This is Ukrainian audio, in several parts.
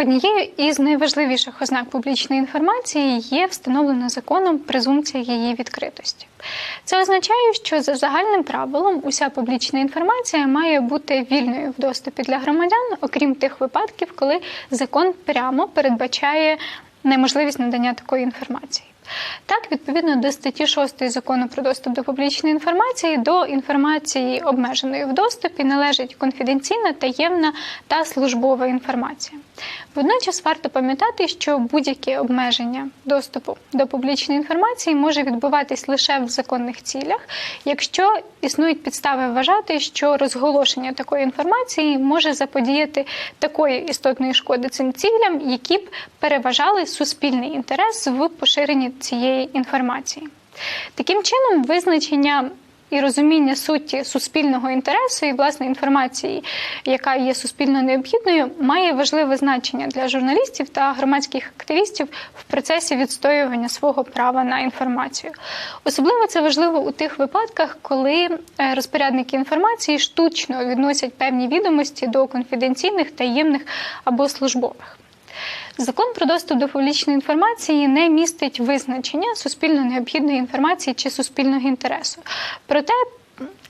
Однією із найважливіших ознак публічної інформації є встановлена законом презумпція її відкритості. Це означає, що за загальним правилом уся публічна інформація має бути вільною в доступі для громадян, окрім тих випадків, коли закон прямо передбачає неможливість надання такої інформації. Так, відповідно до статті 6 закону про доступ до публічної інформації, до інформації обмеженої в доступі належить конфіденційна, таємна та службова інформація. Водночас варто пам'ятати, що будь-яке обмеження доступу до публічної інформації може відбуватись лише в законних цілях, якщо існують підстави вважати, що розголошення такої інформації може заподіяти такої істотної шкоди цим цілям, які б переважали суспільний інтерес в поширенні цієї інформації. Таким чином, визначення і розуміння суті суспільного інтересу і власне інформації, яка є суспільно необхідною, має важливе значення для журналістів та громадських активістів в процесі відстоювання свого права на інформацію. Особливо це важливо у тих випадках, коли е, розпорядники інформації штучно відносять певні відомості до конфіденційних, таємних або службових. Закон про доступ до публічної інформації не містить визначення суспільно необхідної інформації чи суспільного інтересу. Проте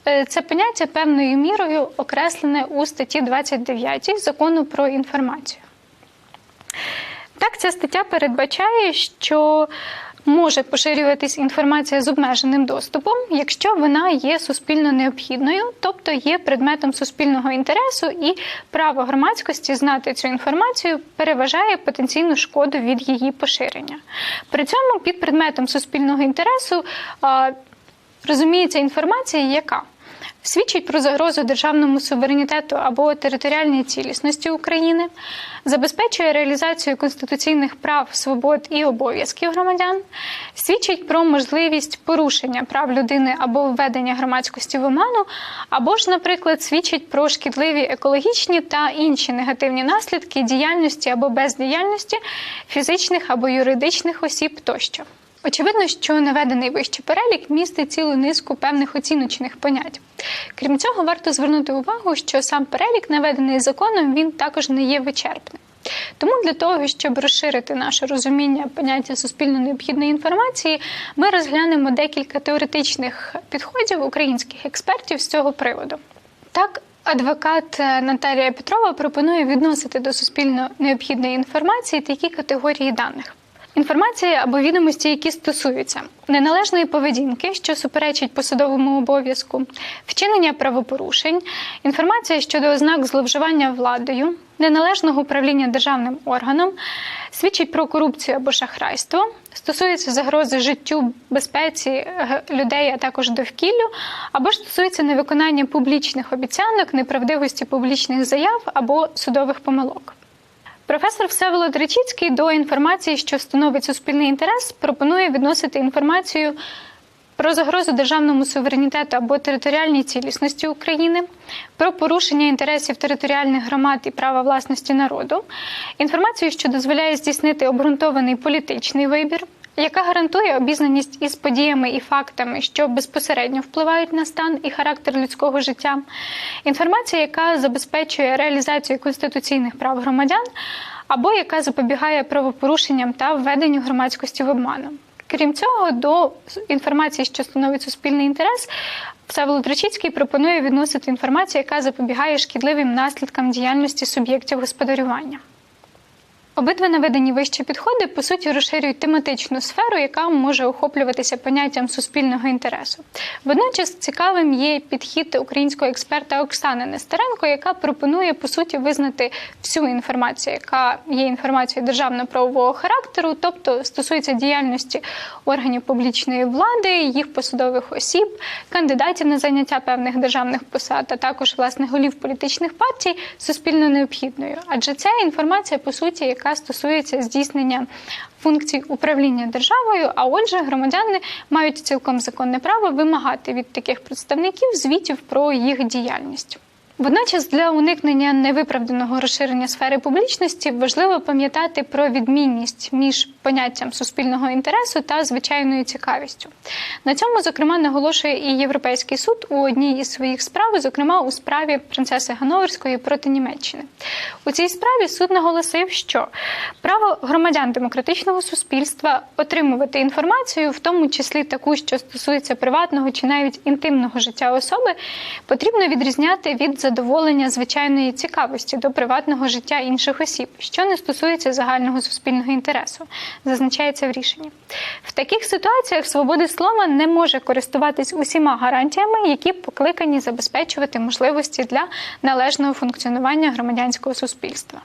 е, це поняття певною мірою окреслене у статті 29 закону про інформацію. Так, ця стаття передбачає, що може поширюватись інформація з обмеженим доступом, якщо вона є суспільно необхідною, тобто є предметом суспільного інтересу, і право громадськості знати цю інформацію переважає потенційну шкоду від її поширення. При цьому під предметом суспільного інтересу розуміється інформація, яка свідчить про загрозу державному суверенітету або територіальній цілісності України, забезпечує реалізацію конституційних прав, свобод і обов'язків громадян, свідчить про можливість порушення прав людини або введення громадськості в оману, або ж, наприклад, свідчить про шкідливі екологічні та інші негативні наслідки діяльності або бездіяльності фізичних або юридичних осіб тощо. Очевидно, що наведений вище перелік містить цілу низку певних оціночних понять. Крім цього, варто звернути увагу, що сам перелік, наведений законом, він також не є вичерпним. Тому для того, щоб розширити наше розуміння поняття суспільно необхідної інформації, ми розглянемо декілька теоретичних підходів українських експертів з цього приводу. Так, адвокат Наталія Петрова пропонує відносити до суспільно необхідної інформації такі категорії даних. Інформація або відомості, які стосуються неналежної поведінки, що суперечить посадовому обов'язку, вчинення правопорушень, інформація щодо ознак зловживання владою, неналежного управління державним органом, свідчить про корупцію або шахрайство, стосується загрози життю, безпеці людей, а також довкіллю, або стосується невиконання публічних обіцянок, неправдивості публічних заяв або судових помилок. Професор Всеволод Речицький до інформації, що становить суспільний інтерес, пропонує відносити інформацію про загрозу державному суверенітету або територіальній цілісності України, про порушення інтересів територіальних громад і права власності народу, інформацію, що дозволяє здійснити обґрунтований політичний вибір яка гарантує обізнаність із подіями і фактами, що безпосередньо впливають на стан і характер людського життя, інформація, яка забезпечує реалізацію конституційних прав громадян, або яка запобігає правопорушенням та введенню громадськості в обману. Крім цього, до інформації, що становить суспільний інтерес, Всеволод Речицький пропонує відносити інформацію, яка запобігає шкідливим наслідкам діяльності суб'єктів господарювання. Обидва наведені вищі підходи по суті розширюють тематичну сферу, яка може охоплюватися поняттям суспільного інтересу. Водночас цікавим є підхід українського експерта Оксани Нестеренко, яка пропонує по суті визнати всю інформацію, яка є інформацією державно-правового характеру, тобто стосується діяльності органів публічної влади, їх посадових осіб, кандидатів на заняття певних державних посад, а також власне голів політичних партій суспільно необхідною, адже ця інформація по суті, яка яка стосується здійснення функцій управління державою. А отже, громадяни мають цілком законне право вимагати від таких представників звітів про їх діяльність. Водночас для уникнення невиправданого розширення сфери публічності важливо пам'ятати про відмінність між поняттям суспільного інтересу та звичайною цікавістю. На цьому, зокрема, наголошує і Європейський суд у одній із своїх справ, зокрема у справі принцеси Ганноверської проти Німеччини. У цій справі суд наголосив, що право громадян демократичного суспільства отримувати інформацію, в тому числі таку, що стосується приватного чи навіть інтимного життя особи, потрібно відрізняти від задоволення звичайної цікавості до приватного життя інших осіб, що не стосується загального суспільного інтересу, зазначається в рішенні. В таких ситуаціях свобода слова не може користуватись усіма гарантіями, які покликані забезпечувати можливості для належного функціонування громадянського суспільства.